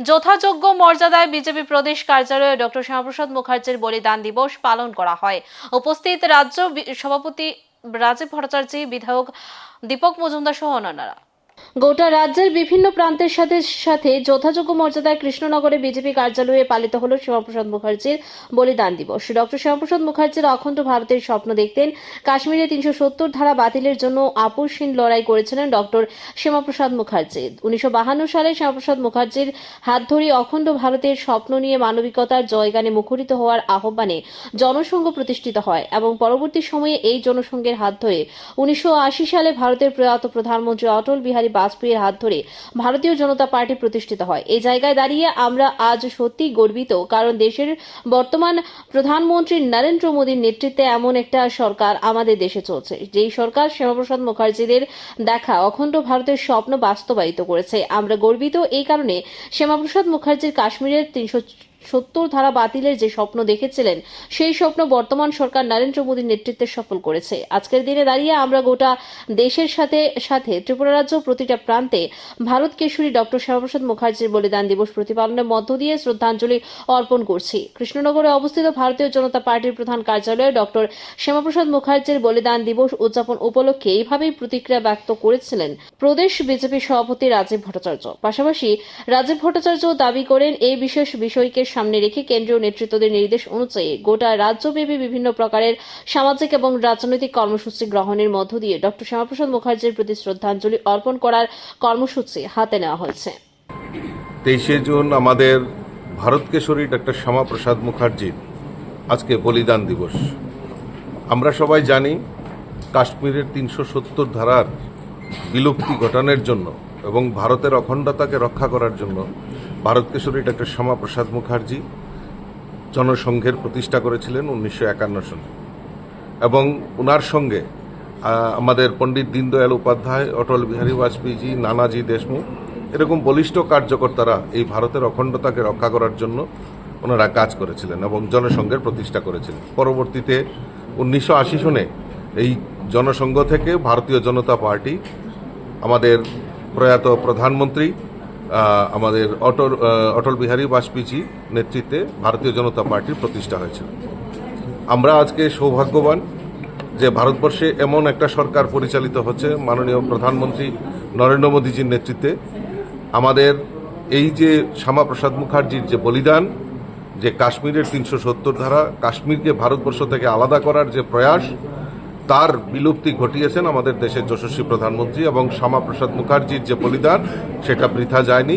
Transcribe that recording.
যথাযোগ্য মর্যাদায় বিজেপি প্রদেশ কার্যালয়ে ডক্টর শ্যামাপ্রসাদ মুখার্জির বলিদান দিবস পালন করা হয়। উপস্থিত রাজ্য সভাপতি রাজীব ভট্টাচার্য, বিধায়ক দীপক মজুমদার সহ অন্যান্যরা। গোটা রাজ্যের বিভিন্ন প্রান্তের সাথে সাথে যথাযোগ্য মর্যাদায় কৃষ্ণনগরে বিজেপি কার্যালয়ে পালিত হল শ্যামাপ্রসাদ মুখার্জির বলিদান দিবস। ডক্টর শ্যামাপ্রসাদ মুখার্জির অখণ্ড ভারতের স্বপ্ন দেখতেন। কাশ্মীরে তিনশো সত্তর ধারা বাতিলের জন্য আপোষহীন লড়াই করেছিলেন ডক্টর শ্যামাপ্রসাদ মুখার্জি। উনিশশো বাহান্ন সালে শ্যামাপ্রসাদ মুখার্জির হাত ধরে অখণ্ড ভারতের স্বপ্ন নিয়ে মানবিকতার জয়গানে মুখরিত হওয়ার আহ্বানে জনসংঘ প্রতিষ্ঠিত হয় এবং পরবর্তী সময়ে এই জনসংঘের হাত ধরে উনিশশো আশি সালে ভারতের প্রয়াত প্রধানমন্ত্রী অটল বিহারী বাজপেয়ীর হাত ধরে ভারতীয় জনতা পার্টি প্রতিষ্ঠিত হয়। এই জায়গায় দাঁড়িয়ে আমরা আজ সত্যি গর্বিত, কারণ দেশের বর্তমান প্রধানমন্ত্রী নরেন্দ্র মোদীর নেতৃত্বে এমন একটা সরকার আমাদের দেশে চলছে। যেই সরকার শ্যামাপ্রসাদ মুখার্জিদের দেখা অখণ্ড ভারতের স্বপ্ন বাস্তবায়িত করেছে। আমরা গর্বিত এই কারণে শ্যামাপ্রসাদ মুখার্জির কাশ্মীরের তিনশো সত্তর ধারা বাতিলের যে স্বপ্ন দেখেছিলেন, সেই স্বপ্ন বর্তমান সরকার নরেন্দ্র মোদীর নেতৃত্বে সফল করেছে। আজকের দিনে দাঁড়িয়ে আমরা গোটা দেশের সাথে সাথে ত্রিপুরা রাজ্য প্রতিটা প্রান্তে ভারত কেশরী ডক্টর শ্যামাপ্রসাদ মুখার্জির বলিদান দিবস প্রতিপালনের মধ্য দিয়ে শ্রদ্ধাঞ্জলি অর্পণ করছি। কৃষ্ণনগরে অবস্থিত ভারতীয় জনতা পার্টির প্রধান কার্যালয়ে ডক্টর শ্যামাপ্রসাদ মুখার্জির বলিদান দিবস উদযাপন উপলক্ষে এইভাবেই প্রতিক্রিয়া ব্যক্ত করেছিলেন প্রদেশ বিজেপি সভাপতি রাজীব ভট্টাচার্য। পাশাপাশি রাজীব ভট্টাচার্য দাবি করেন, এই বিশেষ বিষয়কে সামনে রেখে কেন্দ্রীয় নেতৃত্বদের নির্দেশ অনুযায়ী গোটা রাজ্যব্যাপী বিভিন্ন প্রকারের সামাজিক এবং রাজনৈতিক কর্মসূচি গ্রহণের মধ্য দিয়ে ডক্টর শ্যামাপ্রসাদ মুখার্জির প্রতি শ্রদ্ধাঞ্জলি অর্পণ করার কর্মসূচি হাতে নেওয়া হয়েছে। তেইশে জুন আমাদের ভারত কেশরী ডক্টর শ্যামাপ্রসাদ মুখার্জির আজকে বলিদান দিবস। আমরা সবাই জানি কাশ্মীরের তিনশো সত্তর ধারার বিলুপ্তি ঘটানোর জন্য এবং ভারতের অখণ্ডতাকে রক্ষা করার জন্য ভারত কেশরী ডক্টর শ্যামাপ্রসাদ মুখার্জি জনসংঘের প্রতিষ্ঠা করেছিলেন উনিশশো একান্ন সালে। এবং ওনার সঙ্গে আমাদের পণ্ডিত দীনদয়াল উপাধ্যায়, অটল বিহারী বাজপেয়ীজি, নানাজি দেশমুখ, এরকম বলিষ্ঠ কার্যকর্তারা এই ভারতের অখণ্ডতাকে রক্ষা করার জন্য ওনারা কাজ করেছিলেন এবং জনসংঘের প্রতিষ্ঠা করেছিলেন। পরবর্তীতে উনিশশো আশি সনে এই জনসংঘ থেকে ভারতীয় জনতা পার্টি, আমাদের প্রয়াত প্রধানমন্ত্রী আমাদের অটল অটল বিহারী বাজপেয়ীজি নেতৃত্বে ভারতীয় জনতা পার্টির প্রতিষ্ঠা হয়েছিল। আমরা আজকে সৌভাগ্যবান যে ভারতবর্ষে এমন একটা সরকার পরিচালিত হচ্ছে মাননীয় প্রধানমন্ত্রী নরেন্দ্র মোদীজির নেতৃত্বে। আমাদের এই যে শ্যামাপ্রসাদ মুখার্জির যে বলিদান, যে কাশ্মীরের তিনশো সত্তর ধারা, কাশ্মীরকে ভারতবর্ষ থেকে আলাদা করার যে প্রয়াস তার বিলুপ্তি ঘটিয়েছেন আমাদের দেশের যশস্বী প্রধানমন্ত্রী এবং শ্যামাপ্রসাদ মুখার্জির যে বলিদান, সেটা বৃথা যায়নি।